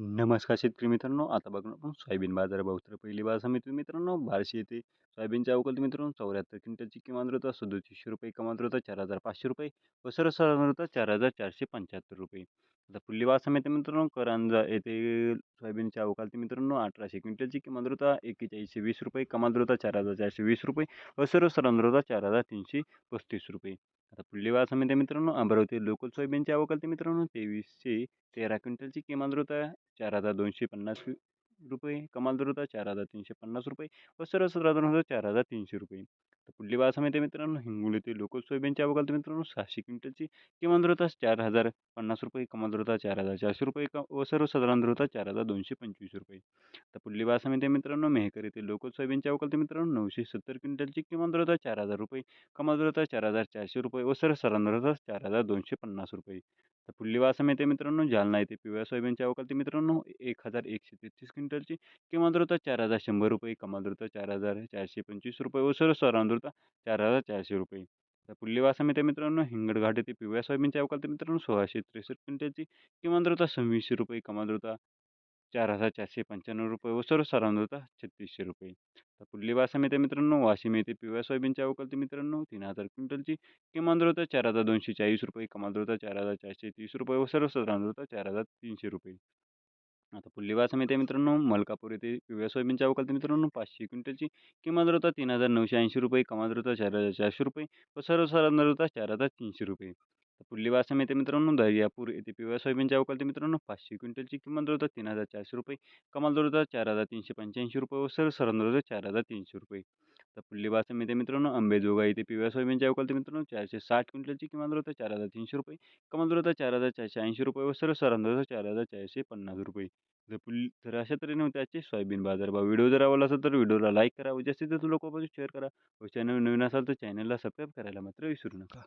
नमस्कार शेतकरी मित्रांनो आता बघणार आपण सोयाबीन बाजारभाव तर पहिली बाजार समिती मित्रांनो बारशे येथे सोयाबीनच्या अवकल मित्रांनो चौऱ्याहत्तर क्विंटलची किमान होता सदोतीसशे रुपये कमाल होता चार हजार पाचशे रुपये व सर्वसाधारण होता चार हजार चारशे पंच्याहत्तर रुपये. आता पुढली बाजार समिती मित्रांनो करांजा येथे सोयाबीनच्या अवकालती मित्रांनो अठराशे क्विंटलची किमान द्रुता एक्केचाळीसशे वीस रुपये. कमाल द्रुता चार हजार चारशे वीस रुपये व सर्वसाधारण होता चार हजार तीनशे पस्तीस रुपये. आता पुढली बाजार समिती मित्रांनो अमरावती लोकल सोयाबीनच्या अवकालती मित्रांनो तेवीसशे तेरा क्विंटलची किमान द्रुता चार हजार दोनशे पन्नास रुपये कमाल दर होता चार हजार तीनशे पन्नास रुपये व सर्वसाधारण होता चार हजार तीनशे रुपये. तर पुढली बाजार समिती मित्रांनो हिंगोलीतील लोकल सोयाबीनच्या अवकाल मित्रांनो सहाशे क्विंटलची किमान दर होता चार हजार पन्नास रुपये कमाल दर होता चार हजार चारशे रुपये क व सर्वसाधारण दर होता चार हजार दोनशे पंचवीस रुपये. तर पुढली बाजार समिती मित्रांनो मेहकर येथील लोकल सोयाबीनच्या अवकाल मित्रांनो नऊशे सत्तर क्विंटलची किमान दर होता चार हजार रुपये कमाल दर होता चार हजार चारशे रुपये व सर्वसाधारण दर होता चार हजार दोनशे पन्नास रुपये. तर पुढली बाजार समिती मित्रांनो जालना येथे पिवळ्या सोयाबीनच्या अवकालती मित्रांनो एक हजार एकशे तेहतीस क्विंटलची किमान द्रुता चार हजार शंभर रुपये कमाल द्रुता चार हजार चारशे पंचवीस रुपये व सर्वसाधारण दर चार हजार चारशे रुपये. तर पुढली बाजार समिती मित्रांनो हिंगडघाट येथे पिवळ्या सोयाबीनच्या अवकालती मित्रांनो सोळाशे त्रेसष्ट क्विंटलची किमान द्रुता होता सव्वीसशे रुपये कमाल द्रुता चार हजार चारशे पंच्याण्णव रुपये व सर्वसाधारण दर होता छत्तीसशे रुपये. तर पुढली बाजार समिती मित्रांनो वाशिम येथे पिवळ्या सोयाबीनच्या अवकालती मित्रांनो तीन हजार क्विंटलची किमान दर होता चार हजार दोनशे चाळीस रुपये कमाल दर होता चार हजार चारशे तीस रुपये व सर्वसाधारण दर होता चार हजार तीनशे रुपये. आता पुढली बाजार समिती मित्रांनो मलकापूर येथे पिवळ्या सोयाबीनच्या अवकालती मित्रांनो पाचशे क्विंटलची किमान दर होता तीन हजार नऊशे ऐंशी रुपये कमाल दर होता चार हजार चारशे रुपये व सर्वसाधारण दर होता चार हजार तीनशे रुपये. तर पुढली बाजार मित्रांनो दर्यापूर येथे पिवळ्या सोयाबीनच्या अवकालती मित्रांनो पाचशे क्विंटलची किमान दर होता तीन हजार चारशे रुपये कमाल दर होता चार हजार तीनशे पंच्याऐंशी रुपये व सर सरंदर होता चार हजार तीनशे रुपये. तर पुढली बाजार समिती मित्रांनो अंबेजोगा येथे पिवळ्या सोयाबीनच्या अवकालती मित्रांनो चारशे साठ क्विंटलची किमान दर होता चार हजार तीनशे रुपये कमाल दर होता चार हजार चारशे ऐंशी रुपये व सर सरंदर होता चार हजार चारशे पन्नास रुपये. जर पुल तर अशा तऱ्हेने होते आजचे सोयाबीन बाजारभाव व्हिडिओ जर आवडला असेल तर व्हिडिओला लाईक करा व जास्तीत जास्त लोकांपासून शेअर करा व चॅनल नवीन असाल तर चॅनलला सबस्क्राईब करायला मात्र विसरू नका.